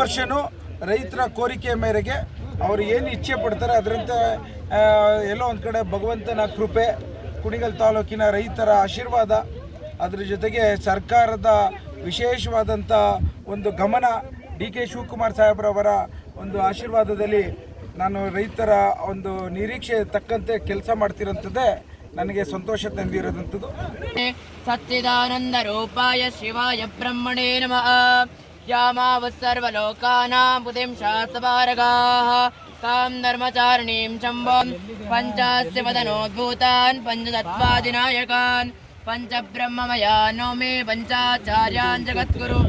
ವರ್ಷವೂ ರೈತರ ಕೋರಿಕೆ ಮೇರೆಗೆ ಅವರು ಏನು ಇಚ್ಛೆ ಪಡ್ತಾರೆ ಅದರಂತೆ ಎಲ್ಲೋ ಒಂದು ಕಡೆ ಭಗವಂತನ ಕೃಪೆ, ಕುಣಿಗಲ್ ತಾಲೂಕಿನ ರೈತರ ಆಶೀರ್ವಾದ, ಅದರ ಜೊತೆಗೆ ಸರ್ಕಾರದ ವಿಶೇಷವಾದಂಥ ಒಂದು ಗಮನ ಡಿ ಕೆ ಶಿವಕುಮಾರ್ ಸಾಹೇಬ್ರವರ ಒಂದು ಆಶೀರ್ವಾದದಲ್ಲಿ ನಾನು ರೈತರ ಒಂದು ನಿರೀಕ್ಷೆ ತಕ್ಕಂತೆ ಕೆಲಸ ಮಾಡ್ತಿರೋಂಥದ್ದೇ ನನಗೆ ಸಂತೋಷ ತಂದಿರೋದಂಥದ್ದು. ಸಚ್ಚಿದಾನಂದ ರೂಪಾಯ ಶಿವಾಯ ಬ್ರಹ್ಮಣೇ ನಮಃ. सर्वलोकानां बुधिं शास्त्रपारगाः कां धर्मचारिणीं शम्भों पञ्चास्य वदनोद्भूतान् पञ्चतत्त्वादिनायकान् पञ्चब्रह्ममया नो मे पञ्चाचार्यान् जगद्गुरु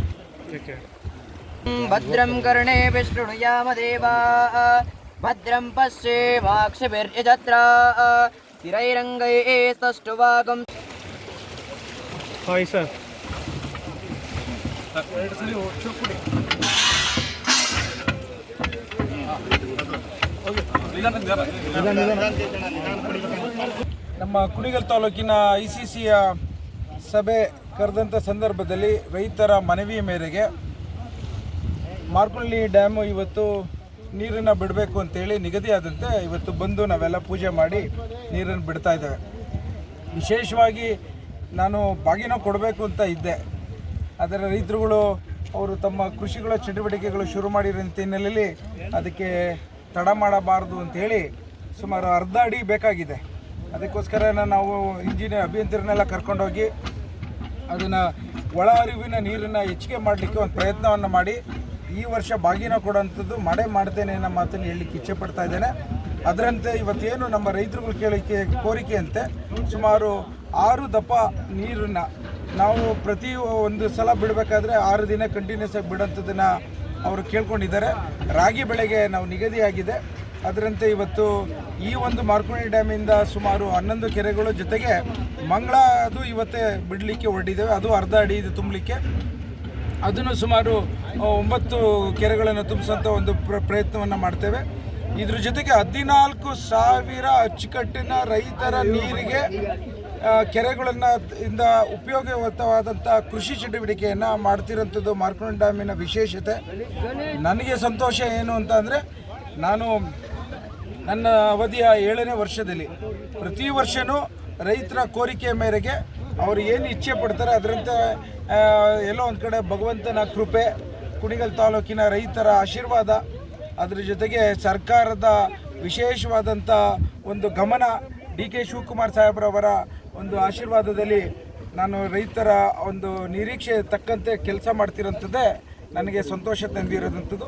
भद्रं कर्णे विष्णुयामदेवाः भद्रं पश्ये वाक्षभिर्यजत्रा स्थिरैरङ्गैः स्तष्टुवागं ನಮ್ಮ ಕುಣಿಗಲ್ ತಾಲೂಕಿನ ಐ ಸಿ ಸಿಯ ಸಭೆ ಕರೆದಂಥ ಸಂದರ್ಭದಲ್ಲಿ ರೈತರ ಮನವಿಯ ಮೇರೆಗೆ ಮಾರ್ಕುಳ್ಳಿ ಡ್ಯಾಮು ಇವತ್ತು ನೀರನ್ನು ಬಿಡಬೇಕು ಅಂತೇಳಿ ನಿಗದಿಯಾದಂತೆ ಇವತ್ತು ಬಂದು ನಾವೆಲ್ಲ ಪೂಜೆ ಮಾಡಿ ನೀರನ್ನು ಬಿಡ್ತಾ ಇದ್ದೇವೆ. ವಿಶೇಷವಾಗಿ ನಾನು ಬಾಗಿನ ಕೊಡಬೇಕು ಅಂತ ಇದ್ದೆ. ಆದರೆ ರೈತರುಗಳು ಅವರು ತಮ್ಮ ಕೃಷಿಗಳ ಚಟುವಟಿಕೆಗಳು ಶುರು ಮಾಡಿರೋಂಥ ಹಿನ್ನೆಲೆಯಲ್ಲಿ ಅದಕ್ಕೆ ತಡ ಮಾಡಬಾರ್ದು ಅಂತೇಳಿ ಸುಮಾರು ಅರ್ಧ ಅಡಿ ಬೇಕಾಗಿದೆ. ಅದಕ್ಕೋಸ್ಕರ ನಾವು ಇಂಜಿನಿಯರ್ ಅಭಿಯಂತರನ್ನೆಲ್ಲ ಕರ್ಕೊಂಡೋಗಿ ಅದನ್ನು ಒಳ ಹರಿವಿನ ನೀರನ್ನು ಹೆಚ್ಚಿಗೆ ಮಾಡಲಿಕ್ಕೆ ಒಂದು ಪ್ರಯತ್ನವನ್ನು ಮಾಡಿ ಈ ವರ್ಷ ಬಾಗಿನ ಕೊಡೋಂಥದ್ದು ಮಾಡೇ ಮಾಡ್ತೇನೆ ಅನ್ನೋ ಮಾತನ್ನು ಹೇಳಲಿಕ್ಕೆ ಇಚ್ಛೆ ಪಡ್ತಾ ಇದ್ದೇನೆ. ಅದರಂತೆ ಇವತ್ತೇನು ನಮ್ಮ ರೈತರುಗಳು ಕೇಳಿಕೆ ಕೋರಿಕೆಯಂತೆ ಸುಮಾರು ಆರು ದಪ್ಪ ನೀರನ್ನು ನಾವು ಪ್ರತಿ ಒಂದು ಸಲ ಬಿಡಬೇಕಾದ್ರೆ ಆರು ದಿನ ಕಂಟಿನ್ಯೂಸ್ ಆಗಿ ಬಿಡೋಂಥದ್ದನ್ನು ಅವರು ಕೇಳ್ಕೊಂಡಿದ್ದಾರೆ. ರಾಗಿ ಬೆಳೆಗೆ ನಾವು ನಿಗದಿಯಾಗಿದೆ. ಅದರಂತೆ ಇವತ್ತು ಈ ಒಂದು ಮಾರ್ಕೋಣಿ ಡ್ಯಾಮಿಂದ ಸುಮಾರು ಹನ್ನೊಂದು ಕೆರೆಗಳು ಜೊತೆಗೆ ಮಂಗಳ ಅದು ಇವತ್ತೇ ಬಿಡಲಿಕ್ಕೆ ಹೊರಟಿದ್ದೇವೆ. ಅದು ಅರ್ಧ ಅಡಿ ಇದು ತುಂಬಲಿಕ್ಕೆ. ಅದನ್ನು ಸುಮಾರು ಒಂಬತ್ತು ಕೆರೆಗಳನ್ನು ತುಂಬಿಸೋಂಥ ಒಂದು ಪ್ರ, ಪ್ರಯತ್ನವನ್ನು ಮಾಡ್ತೇವೆ. ಇದ್ರ ಜೊತೆಗೆ ಹದಿನಾಲ್ಕು ಸಾವಿರ ಅಚ್ಚುಕಟ್ಟಿನ ರೈತರ ನೀರಿಗೆ ಕೆರೆಗಳನ್ನು ಇಂದ ಉಪಯೋಗವಂತವಾದಂಥ ಕೃಷಿ ಚಟುವಟಿಕೆಯನ್ನು ಮಾಡ್ತಿರೋಂಥದ್ದು ಮಾರ್ಕೊಂಡ್ ಡ್ಯಾಮಿನ ವಿಶೇಷತೆ. ನನಗೆ ಸಂತೋಷ ಏನು ಅಂತ ಅಂದರೆ, ನಾನು ನನ್ನ ಅವಧಿಯ ಏಳನೇ ವರ್ಷದಲ್ಲಿ ಪ್ರತಿ ವರ್ಷವೂ ರೈತರ ಕೋರಿಕೆ ಮೇರೆಗೆ ಅವರು ಏನು ಇಚ್ಛೆ ಪಡ್ತಾರೆ ಅದರಂತೆ ಎಲ್ಲೋ ಒಂದು ಕಡೆ ಭಗವಂತನ ಕೃಪೆ, ಕುಣಿಗಲ್ ತಾಲೂಕಿನ ರೈತರ ಆಶೀರ್ವಾದ, ಅದ್ರ ಜೊತೆಗೆ ಸರ್ಕಾರದ ವಿಶೇಷವಾದಂಥ ಒಂದು ಗಮನ ಡಿ ಕೆ ಶಿವಕುಮಾರ್ ಸಾಹೇಬ್ರವರ ಒಂದು ಆಶೀರ್ವಾದದಲ್ಲಿ ನಾನು ರೈತರ ಒಂದು ನಿರೀಕ್ಷೆ ತಕ್ಕಂತೆ ಕೆಲಸ ಮಾಡ್ತಿರೋಂಥದ್ದೇ ನನಗೆ ಸಂತೋಷ ತಂದಿರೋದಂಥದ್ದು.